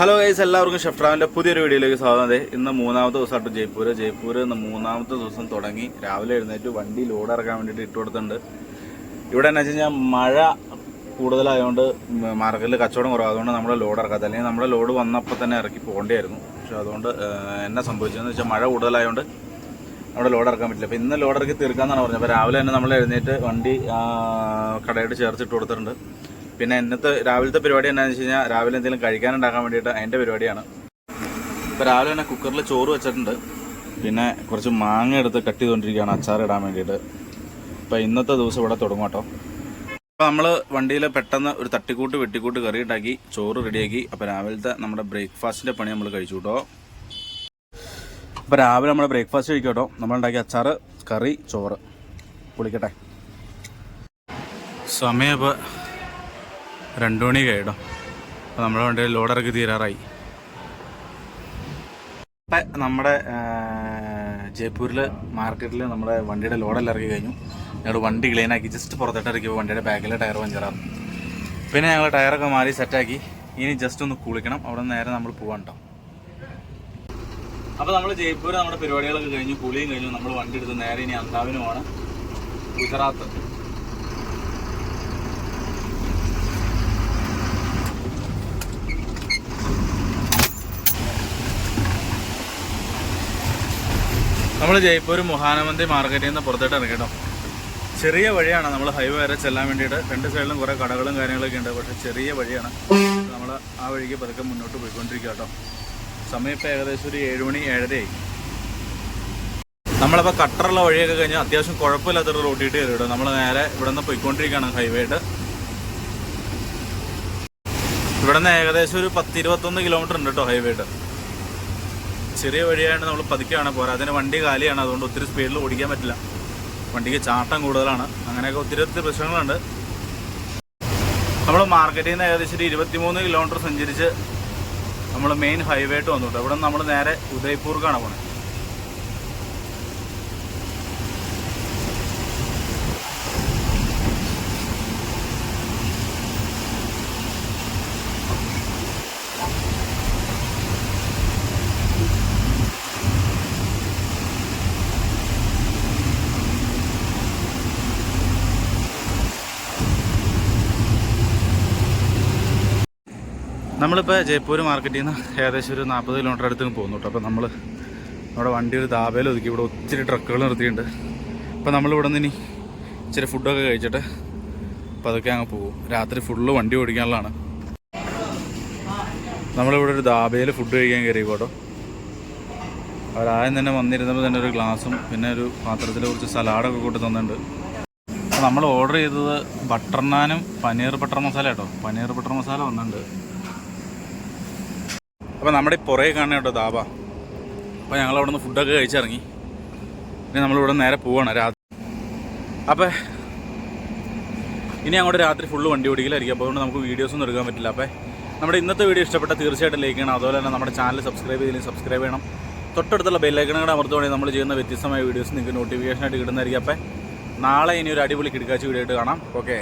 Hello guys എല്ലാവർക്കും chef പുതിയൊരു വീഡിയോയിലേക്ക് സ്വാഗതം. ഇന്ന് മൂന്നാമത്തെ ദിവസമായിട്ട് ജയ്പൂർ ജയ്പൂർ ഇന്ന് മൂന്നാമത്തെ ദിവസം തുടങ്ങി. രാവിലെ എഴുന്നേറ്റ് വണ്ടി ലോഡ് ഇറക്കാൻ വേണ്ടിയിട്ട് ഇട്ട് കൊടുത്തിട്ടുണ്ട്. ഇവിടെ എന്ന് വെച്ച് കഴിഞ്ഞാൽ മഴ കൂടുതലായതുകൊണ്ട് മാർക്കറ്റിൽ കച്ചവടം കുറവ്. അതുകൊണ്ട് നമ്മൾ ലോഡ് ഇറക്കാത്ത അല്ലെങ്കിൽ നമ്മുടെ ലോഡ് വന്നപ്പോൾ തന്നെ ഇറക്കി പോകേണ്ടിയായിരുന്നു. പക്ഷെ അതുകൊണ്ട് എന്നെ സംഭവിച്ചതെന്ന് വെച്ചാൽ മഴ കൂടുതലായതുകൊണ്ട് നമ്മുടെ ലോഡ് ഇറക്കാൻ പറ്റില്ല. അപ്പോൾ ഇന്ന് ലോഡ് ഇറക്കി തീർക്കാമെന്നാണ് പറഞ്ഞത്. അപ്പോൾ രാവിലെ തന്നെ നമ്മൾ എഴുന്നേറ്റ് വണ്ടി കടയിട്ട് ചേർത്തിട്ട് കൊടുത്തിട്ടുണ്ട്. പിന്നെ ഇന്നത്തെ രാവിലത്തെ പരിപാടി എന്താണെന്ന് വെച്ച് കഴിഞ്ഞാൽ രാവിലെ എന്തെങ്കിലും കഴിക്കാൻ ഉണ്ടാക്കാൻ വേണ്ടിയിട്ട് അതിന്റെ പരിപാടിയാണ്. ഇപ്പോൾ രാവിലെ തന്നെ കുക്കറിൽ ചോറ് വെച്ചിട്ടുണ്ട്. പിന്നെ കുറച്ച് മാങ്ങ എടുത്ത് കട്ട് ചെയ്തുകൊണ്ടിരിക്കുകയാണ് അച്ചാർ ഇടാൻ വേണ്ടിയിട്ട്. അപ്പോൾ ഇന്നത്തെ ദിവസം ഇവിടെ തുടങ്ങും കേട്ടോ. അപ്പോൾ നമ്മൾ വണ്ടിയിൽ പെട്ടെന്ന് ഒരു തട്ടിക്കൂട്ട് വെട്ടിക്കൂട്ട് കറി ഉണ്ടാക്കി ചോറ് റെഡിയാക്കി. അപ്പോൾ രാവിലത്തെ നമ്മുടെ ബ്രേക്ക്ഫാസ്റ്റിന്റെ പണി നമ്മൾ കഴിച്ചു കേട്ടോ. അപ്പോൾ രാവിലെ നമ്മൾ ബ്രേക്ക്ഫാസ്റ്റ് കഴിക്കും കേട്ടോ. നമ്മളുണ്ടാക്കിയ അച്ചാറ് കറി ചോറ്. കുളിക്കട്ടെ. സമയം ഇപ്പോൾ രണ്ടു മണി കഴിയട്ടോ അപ്പോൾ നമ്മുടെ വണ്ടിയിൽ ലോഡിറക്കി തീരാറായി. ഇപ്പം നമ്മുടെ ജയ്പൂരിൽ മാർക്കറ്റിൽ നമ്മുടെ വണ്ടിയുടെ ലോഡെല്ലാം ഇറക്കി കഴിഞ്ഞു. ഞങ്ങൾ വണ്ടി ക്ലീൻ ആക്കി ജസ്റ്റ് പുറത്തോട്ട് ഇറക്കിയപ്പോൾ വണ്ടിയുടെ ബാക്കിലെ ടയർ പഞ്ചറാണ് പിന്നെ ഞങ്ങൾ ടയറൊക്കെ മാറി സെറ്റാക്കി ഇനി ജസ്റ്റ് ഒന്ന് കുളിക്കണം. അവിടെ നിന്ന് നേരെ നമ്മൾ പോകാൻ കേട്ടോ അപ്പോൾ നമ്മൾ ജയ്പൂർ നമ്മുടെ പരിപാടികളൊക്കെ കഴിഞ്ഞു. കുളിയും കഴിഞ്ഞു. നമ്മൾ വണ്ടി എടുത്ത് നേരെ ഇനി അന്താവിനുമാണ്. ഗുജറാത്ത്. നമ്മൾ ജയ്പൂർ മുഹാനമന്തി മാർക്കറ്റിൽ നിന്ന് പുറത്തോട്ട് ഇറങ്ങിയിട്ടോ. ചെറിയ വഴിയാണ് നമ്മൾ ഹൈവേ വരെ ചെല്ലാൻ വേണ്ടിയിട്ട് രണ്ട് സൈഡിലും കുറേ കടകളും കാര്യങ്ങളൊക്കെ ഉണ്ട്. പക്ഷെ ചെറിയ വഴിയാണ് നമ്മൾ ആ വഴിക്ക് പതുക്കെ മുന്നോട്ട് പോയിക്കൊണ്ടിരിക്കുക കേട്ടോ. സമയം ഇപ്പോൾ ഏകദേശം ഒരു ഏഴ് മണി ഏഴരയായി നമ്മളിപ്പോൾ കട്ടറുള്ള വഴിയൊക്കെ കഴിഞ്ഞ് അത്യാവശ്യം കുഴപ്പമില്ലാത്തൊരു റോട്ടിട്ട് കയറി കേട്ടോ നമ്മൾ നേരെ ഇവിടെ നിന്ന് പോയിക്കൊണ്ടിരിക്കുകയാണ് ഹൈവേ ആയിട്ട് ഇവിടെ നിന്ന് ഏകദേശം ഒരു പത്തിരുപത്തൊന്ന് കിലോമീറ്റർ ഉണ്ട് കേട്ടോ ഹൈവേ ആയിട്ട് ചെറിയ വഴിയാണ് നമ്മൾ പതുക്കെയാണ് പോരാ അതിന് വണ്ടി കാലിയാണ്. അതുകൊണ്ട് ഒത്തിരി സ്പീഡിൽ ഓടിക്കാൻ പറ്റില്ല. വണ്ടിക്ക് ചാട്ടം കൂടുതലാണ്. അങ്ങനെയൊക്കെ ഒത്തിരി ഒത്തിരി പ്രശ്നങ്ങളുണ്ട്. നമ്മൾ മാർക്കറ്റിൽ നിന്ന് ഏകദേശം ഒരു ഇരുപത്തിമൂന്ന് കിലോമീറ്റർ സഞ്ചരിച്ച് നമ്മൾ മെയിൻ ഹൈവേ ആയിട്ട് വന്നു കേട്ടോ. ഇവിടെ നമ്മൾ നേരെ ഉദയ്പൂർക്കാണ് പോണത് നമ്മളിപ്പോൾ ജയ്പൂർ മാർക്കറ്റിൽ നിന്ന് ഏകദേശം ഒരു നാൽപ്പത് കിലോമീറ്റർ അടുത്ത് പോകുന്നു കേട്ടോ അപ്പോൾ നമ്മൾ നമ്മുടെ വണ്ടി ഒരു ദാബയിൽ ഒതുക്കി. ഇവിടെ ഒത്തിരി ട്രക്കുകൾ നിർത്തിയിട്ടുണ്ട്. അപ്പോൾ നമ്മളിവിടെ നിന്ന് ഇനി ഇച്ചിരി ഫുഡൊക്കെ കഴിച്ചിട്ട് അപ്പോൾ അതൊക്കെ അങ്ങ് പോകും. രാത്രി ഫുള്ള് വണ്ടി ഓടിക്കാനുള്ളതാണ്. നമ്മളിവിടെ ഒരു ധാബയിൽ ഫുഡ് കഴിക്കാൻ കയറി കേട്ടോ അവരാദ്യം തന്നെ വന്നിരുന്നപ്പോൾ തന്നെ ഒരു ഗ്ലാസും പിന്നെ ഒരു പാത്രത്തിൽ കുറച്ച് സലാഡൊക്കെ കൂട്ടി തന്നിട്ടുണ്ട്. നമ്മൾ ഓർഡർ ചെയ്തത് ബട്ടർ നാനും പനീർ ബട്ടർ മസാല കേട്ടോ പനീർ ബട്ടർ മസാല വന്നിട്ടുണ്ട്. അപ്പോൾ നമ്മുടെ പുറകെ കാണുന്ന കേട്ടോ ദാബ. അപ്പോൾ ഞങ്ങൾ അവിടെ നിന്ന് ഫുഡൊക്കെ കഴിച്ചിറങ്ങി. പിന്നെ നമ്മളിവിടെ നേരെ പോവാണ് രാത്രി. അപ്പോൾ ഇനി അങ്ങോട്ട് രാത്രി ഫുള്ള് വണ്ടി ഓടിക്കലായിരിക്കും. അപ്പോൾ അതുകൊണ്ട് നമുക്ക് വീഡിയോസ് ഒന്നും എടുക്കാൻ പറ്റില്ല. അപ്പോൾ നമ്മുടെ ഇന്നത്തെ വീഡിയോ ഇഷ്ടപ്പെട്ട തീർച്ചയായിട്ടും ലൈക്ക് ചെയ്യണം. അതുപോലെ തന്നെ നമ്മുടെ ചാനൽ സബ്സ്ക്രൈബ് ചെയ്തില്ലെങ്കിൽ സബ്സ്ക്രൈബ് ചെയ്യണം. തൊട്ടടുത്തുള്ള ബെല്ലൈക്കണുകൂടെ അമർത്തുവാണെങ്കിൽ നമ്മൾ ചെയ്യുന്ന വ്യത്യസ്തമായ വീഡിയോസ് നിങ്ങൾക്ക് നോട്ടിഫിക്കേഷനായിട്ട് കിട്ടുന്നതായിരിക്കും. അപ്പോൾ നാളെ ഇനി ഒരു അടിപൊളി കിടക്കാച്ച് വീഡിയോ ആയിട്ട് കാണാം. ഓക്കെ